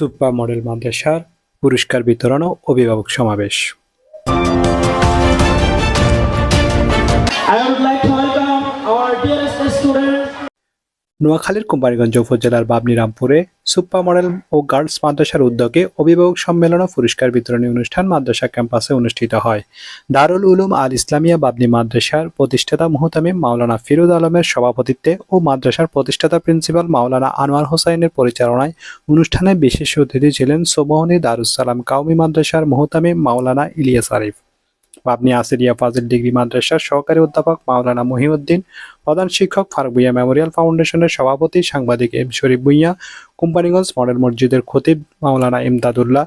Super model মাদ্রাসার পুরস্কার বিতরণ ও অভিভাবক সমাবেশ। নোয়াখালীর কোম্পানীগঞ্জ উপজেলার বাবনি রামপুরে সুপার মডেল ও গার্লস মাদ্রাসার উদ্যোগে অভিভাবক সম্মেলন ও পুরস্কার বিতরণী অনুষ্ঠান মাদ্রাসা ক্যাম্পাসে অনুষ্ঠিত হয়। দারুল উলুম আল ইসলামিয়া বাবনি মাদ্রাসার প্রতিষ্ঠাতা মুহতামিম মাওলানা ফিরোজ আলমের সভাপতিত্বে ও মাদ্রাসার প্রতিষ্ঠাতা প্রিন্সিপাল মাওলানা আনোয়ার হোসাইনের পরিচালনায় অনুষ্ঠানে বিশেষ অতিথি ছিলেন সোমহনী দারুসালাম কাউমি মাদ্রাসার মুহতামিম মাওলানা ইলিয়াস আরিফ। বাবনি আসিরিয়া ফাজিল ডিগ্রি মাদ্রাসার সহকারী অধ্যাপক মাওলানা মহিউদ্দিন, প্রধান শিক্ষক ফারুক ভুইয়া মেমোরিয়াল ফাউন্ডেশনের সভাপতি সাংবাদিক এম শরীফ ভুইয়া, কোম্পানিগঞ্জ মডেল মসজিদের খতিব মাওলানা ইমদাদুল্লাহ,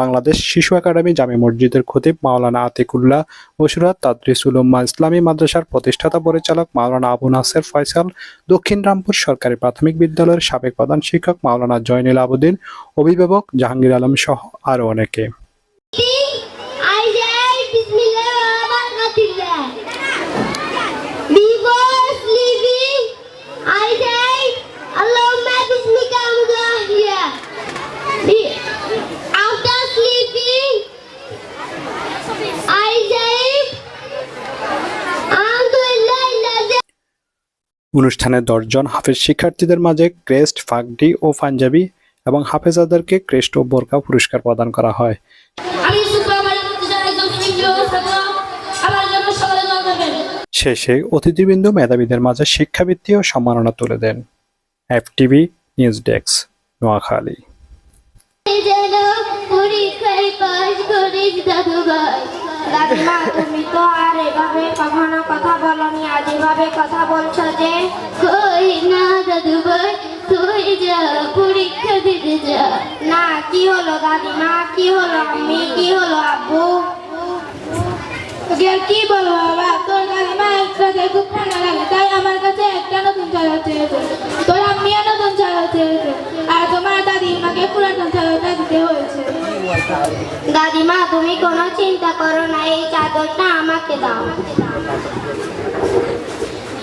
বাংলাদেশ শিশু একাডেমি জামে মসজিদের খতিব মাওলানা আতিকুল্লাহ বসুরাত তাদরিস উলুম্মা ইসলামী মাদ্রাসার প্রতিষ্ঠাতা পরিচালক মাওলানা আবু নাসের ফয়সাল, দক্ষিণ রামপুর সরকারি প্রাথমিক বিদ্যালয়ের সাবেক প্রধান শিক্ষক মাওলানা জয়নীল আবুদ্দিন, অভিভাবক জাহাঙ্গীর আলম সহ আরও অনেকে। অনুষ্ঠানে দশজন হাফেজ শিক্ষার্থীদের মাঝে ক্রেস্ট ফাগডি ও পাঞ্জাবি এবং হাফেজাদেরকে ক্রেস্ট ও বোরকা পুরস্কার প্রদান করা হয়। শেষে অতিথিবৃন্দ মেধাবীদের মাঝে শিক্ষাবৃত্তি ও সম্মাননা তুলে দেন এফটিভি নিউজ ডেস্ক নোয়াখালী। দাদিমা তুমি তো আর এভাবে কখনো কথা বলনি। আজ এভাবে কথা বলছো যে কই না দাদু ভাই তুই যা পরীক্ষা দিতে যা। না কি হলো দাদিমা কি হলো? আমি কি হলো আব্বু? তোকে আর কি বলব বাবা? তোর দাদিমা একসাথে খুব ঠান্ডা লাগে, তাই আমার কাছে একটা নতুন চাদর চেয়েছে তোর আম্মিও নতুন চাদর চেয়েছে আর তোমার দাদিমাকে পুরাতন চাদরটা দিতে হয়েছে। দাদিমা, তুমি কোনো চিন্তা করো না, এই চাদরটা আমাকে দাও।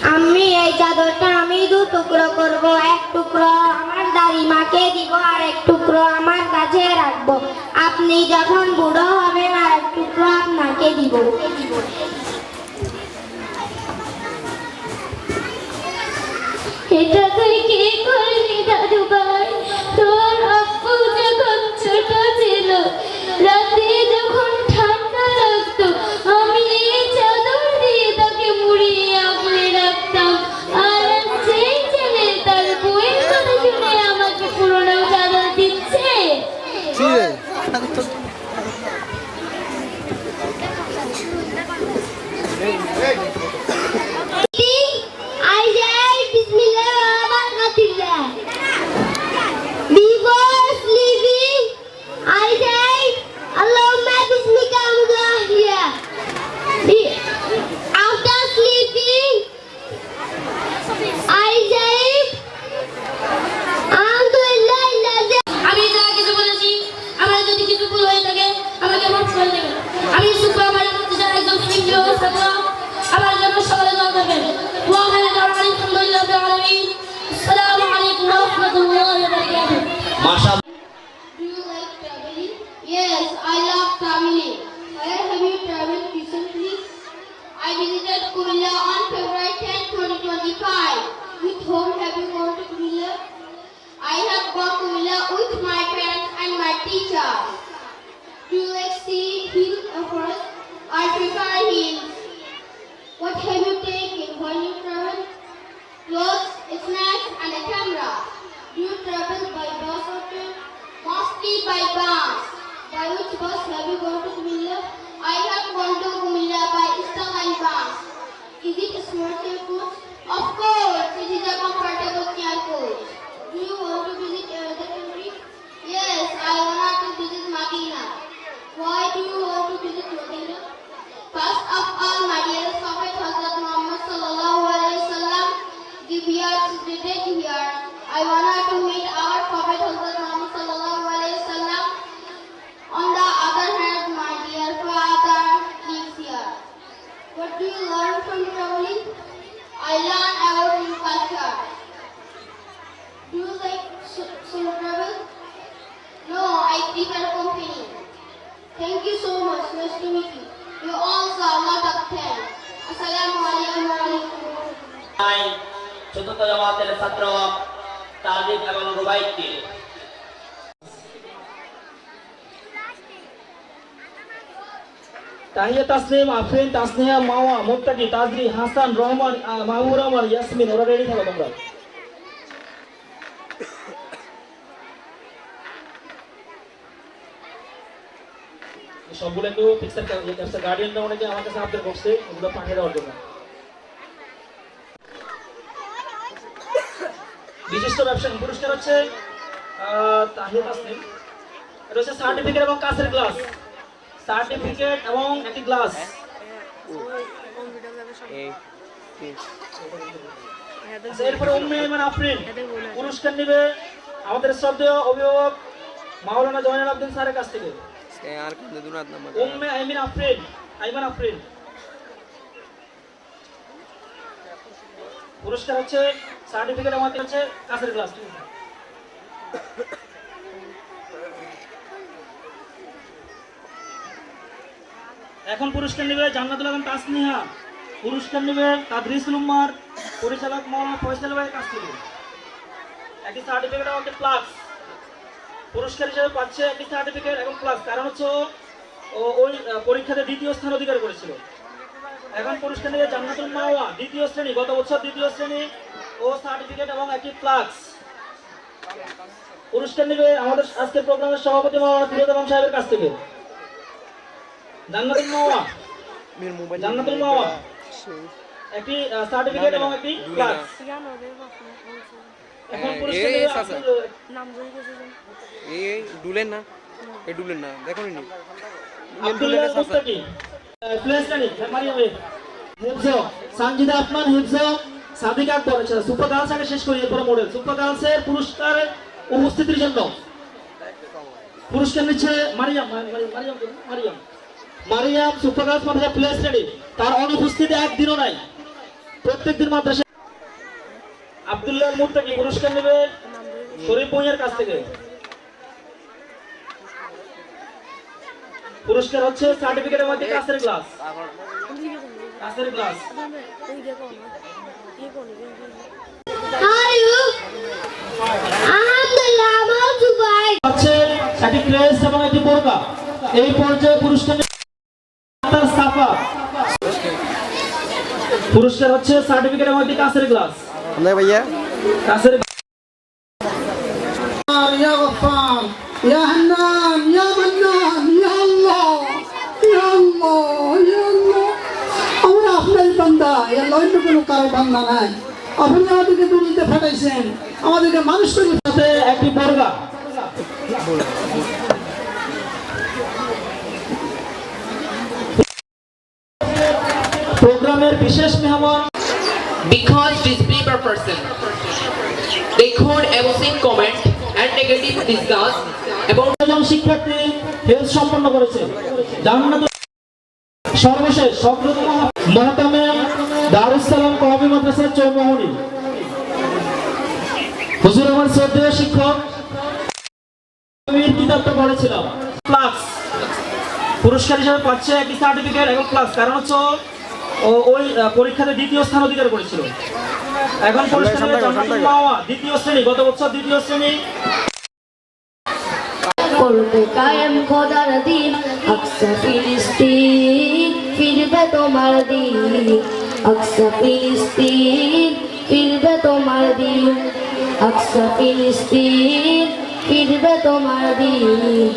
আমি এই চাদরটা আমি দু টুকরো করব, এক টুকরো আমার দাদিমাকে দিব আর এক টুকরো আমার কাছে রাখব। আপনি যখন বুড়ো হবেন আর এক টুকরো আপনাকে দিব। এটা তুই কি করলি দাদু Do you like? Yes, I love. Where have you traveled recently? I visited on February 10, 2025. To I have gone to with my parents and my. Do you like uh, or? I prefer. What have you taken when you travel? Clothes, snacks, by bus. By which bus have you gone to Kumilla? I have gone to Kumilla by Istanbul bus. Is it a chair coach? Of course, it is a comfortable coach. Do you want to visit another country? Yes, I want to visit Medina. Why do you want to visit Medina? First of all, my dear Prophet Hazrat Muhammad sallallahu alaihi wasallam give here visited here. I wanted to meet our Prophet Hazrat What do you learn from traveling? I learn about new culture. Do you like solo travel? No, I prefer company. Thank you so much. Nice to meet you. You also a lot of time. Assalamu alaikum. চতুর্থ জামাতের ছাত্র তাজিদ এবং রুবাইদকে তাহিয়া তাসলিম আফরিন তাসনিয়া মাওয়া মুত্তাকি তাজরি হাসান রহমান আহ, মাহবুর রহমান ইয়াসমিন ওরা ready থাকো তোমরা। সবগুলো একটু পিকচার ক্যাপচার গার্ডিয়ানরা অনেকে আমার কাছে আবদার করছে ওগুলো পাঠিয়ে দেওয়ার জন্য। বিশিষ্ট ব্যবসায়ী পুরস্কার হচ্ছে তাহিয়া তাসলিম এটা হচ্ছে সার্টিফিকেট এবং কাঁচের গ্লাস সার্টিফিকেট এবং একটি গ্লাস। আচ্ছা, এরপরে উম্মে ইমান আফরিন পুরস্কার নেবে আমাদের শ্রদ্ধেয় অভিভাবক মাওলানা জয়নাল আব্দিন স্যারের কাছ থেকে। আর কোন দুনাত নাম্বার উম্মে আইমিন আফরিন আইমান আফরিন। পুরস্কার হচ্ছে সার্টিফিকেট আমাদের হচ্ছে কাঁচের গ্লাস। এখন পুরস্কার নেবে জান্নাতুল আলম তাসনিহা। পুরস্কার নেবে তাদরিসুল উম্মার পরিচালক মৌলানা ফয়সাল ভাইয়ের কাছ থেকে একটি সার্টিফিকেট এবং একটি প্লাস পুরস্কার হিসেবে পাচ্ছে একটি সার্টিফিকেট এবং প্লাস কারণ হচ্ছে ওই পরীক্ষাতে দ্বিতীয় স্থান অধিকার করেছিল। এখন পুরস্কার নেবে জান্নাতুল মাওয়া, দ্বিতীয় শ্রেণি। গত বছর দ্বিতীয় শ্রেণি ও সার্টিফিকেট এবং একটি প্লাস পুরস্কার নেবে আমাদের আজকের প্রোগ্রামের সভাপতি মাওলানা ফিরোজ সাহেবের কাছ থেকে। জান্নাতুল মাওয়া। মের মোবাইল জান্নাতুল মাওয়া। একটি সার্টিফিকেট এবং একটি প্লাস এখন হ্যাঁ, পুরস্কার এই ডুলেন না। এই ডুলেন না দেখো নি আব্দুল্লাহ মুস্তাকি প্লেস হিফজ সানজিদা আফমান হিফজ। সাদিক আকবর সুপার গার্লস আগে শেষ করি এরপর মডেল সুপার গার্লসের পুরস্কার উপস্থিতির জন্য। পুরস্কার নিচ্ছে মারিয়াম মারিয়াম মারিয়াম। মারিয়াম মারিয়াম সুপার গার্লস মাদ্রাসা প্লেস রেডি তার অনুপস্থিতি একদিনও নাই। প্রত্যেক দিন মাদ্রাসা আব্দুল্লাহ মুত্তাকি পুরস্কার নেবে? শরীফ ভুঁইয়ার কাছ থেকে। পুরস্কার হচ্ছে সার্টিফিকেটের মধ্যে গ্লাস গ্লাস একটি ক্রেস এবং একটি বোরকা এই পর্যায়ে পুরস্কার নিচ্ছে আক্তার সাফা পুরস্কার হচ্ছে সার্টিফিকেটের মধ্যে কাঁচের গ্লাস আমরা ভাইয়া কাঁচের يا غفار يا حنان يا منان يا الله يا الله يا الله আমরা আপনার বান্দা আল্লাহ অন্য কোনো কারো বান্দা নাই আপনি আমাদেরকে দুনিয়াতে ফাটাইছেন আমাদেরকে মানুষ করে সাথে একটি বোরকা বিশেষ মেহমান Because paper person, they could evoke comment and negative discuss about জন শিক্ষার্থী হেলথ সম্পন্ন করেছে। জান্নাত সর্বশেষ সক্রত মহতামে দারুস সালাম কওমি মাদ্রাসার চৌমোহনী। হুজুর আমার শ্রদ্ধেয় শিক্ষক আমি কিতাবটা পড়েছিলাম। প্লাস পুরস্কার হিসেবে পাচ্ছে একটি সার্টিফিকেট এবং প্লাস কারণ হচ্ছে ও- ওই পরীক্ষাতে দ্বিতীয় স্থান অধিকার করেছিল। এখন দ্বিতীয় শ্রেণি গত বছর দ্বিতীয় শ্রেণি। করবে কায়েম খোদার দিন আকসা ফিলিস্তিন ফিরবে তোমার দিন। আকসা ফিলিস্তিন ফিরবে তোমার দিন। আকসা ফিলিস্তিন ফিরবে তোমার দিন।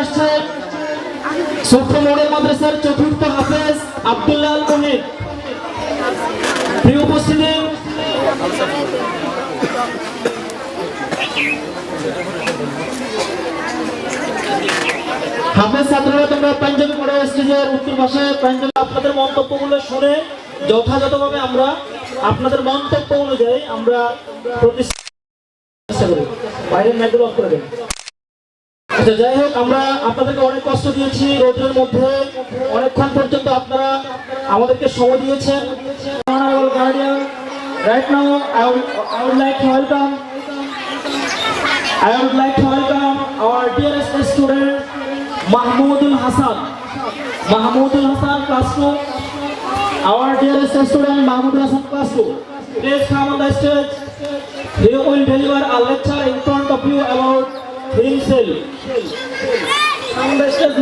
আসছে। ছোট্ট মডেল মাদ্রাসার চতুর্থ হাফেজ আব্দুল্লাহ মুহিত। প্রিয় উপস্থিতি, হাফেজ ছাত্ররা উত্তর পাশে। পাঞ্জাবি আপনাদের মন্তব্যগুলো শুনে যথাযথভাবে আমরা আপনাদের মন্তব্য অনুযায়ী আমরা প্রতিষ্ঠা বাইরের ম্যাটগুলো অফ করে দেন। আচ্ছা যাই হোক আমরা আপনাদেরকে অনেক কষ্ট দিয়েছি রোদের মধ্যে অনেকক্ষণ পর্যন্ত আপনারা আমাদেরকে সময় দিয়েছেন now I would, I would like to welcome I would like to welcome our dearest student Mahmoudul Hassan. Mahmoudul Hassan class 2. Our dearest student Mahmoudul Hassan class 2. Please come on the stage. He will deliver a lecture in front of you about himself. Come on the stage,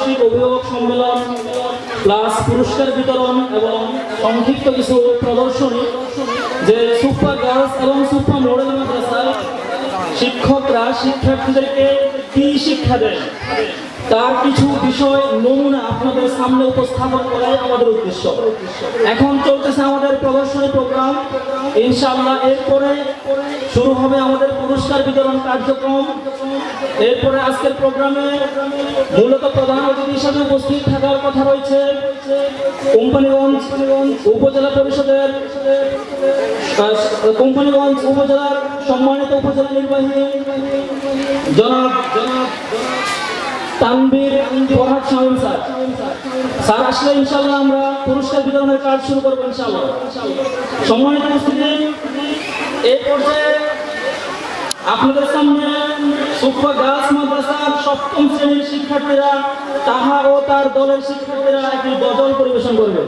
বার্ষিক অভিভাবক সম্মেলন, plus পুরস্কার বিতরণ এবং সংক্ষিপ্ত কিছু প্রদর্শনী, যে সুপার গার্লস এবং সুপার মডেল মাদ্রাসার শিক্ষকরা শিক্ষার্থীদেরকে কি শিক্ষা দেয় তার কিছু বিষয়, নমুনা আপনাদের সামনে উপস্থাপন করাই আমাদের উদ্দেশ্য। এখন চলতেছে আমাদের প্রদর্শনী প্রোগ্রাম। ইনশাআল্লাহ এরপরে শুরু হবে আমাদের পুরস্কার বিতরণ কার্যক্রম। এরপরে আজকের প্রোগ্রামে মূলত প্রধান অতিথি হিসাবে উপস্থিত থাকার কথা রয়েছে কোম্পানিগঞ্জ উপজেলা পরিষদের কোম্পানিগঞ্জ উপজেলার সম্মানিত উপজেলা নির্বাহী জনাব জনাব তানবীর ফরহাদ শামীম স্যার। স্যার, আসলে ইনশাআল্লাহ আমরা পুরস্কার বিতরণের কাজ শুরু করব ইনশাআল্লাহ। সম্মানিত উপস্থিতি এই পর্যায়ে আপনাদের সামনে সুফা গার্লস মাদ্রাসার সপ্তম শ্রেণির শিক্ষার্থীরা তাহা ও তার দলের শিক্ষার্থীরা একটি গজল পরিবেশন করবে।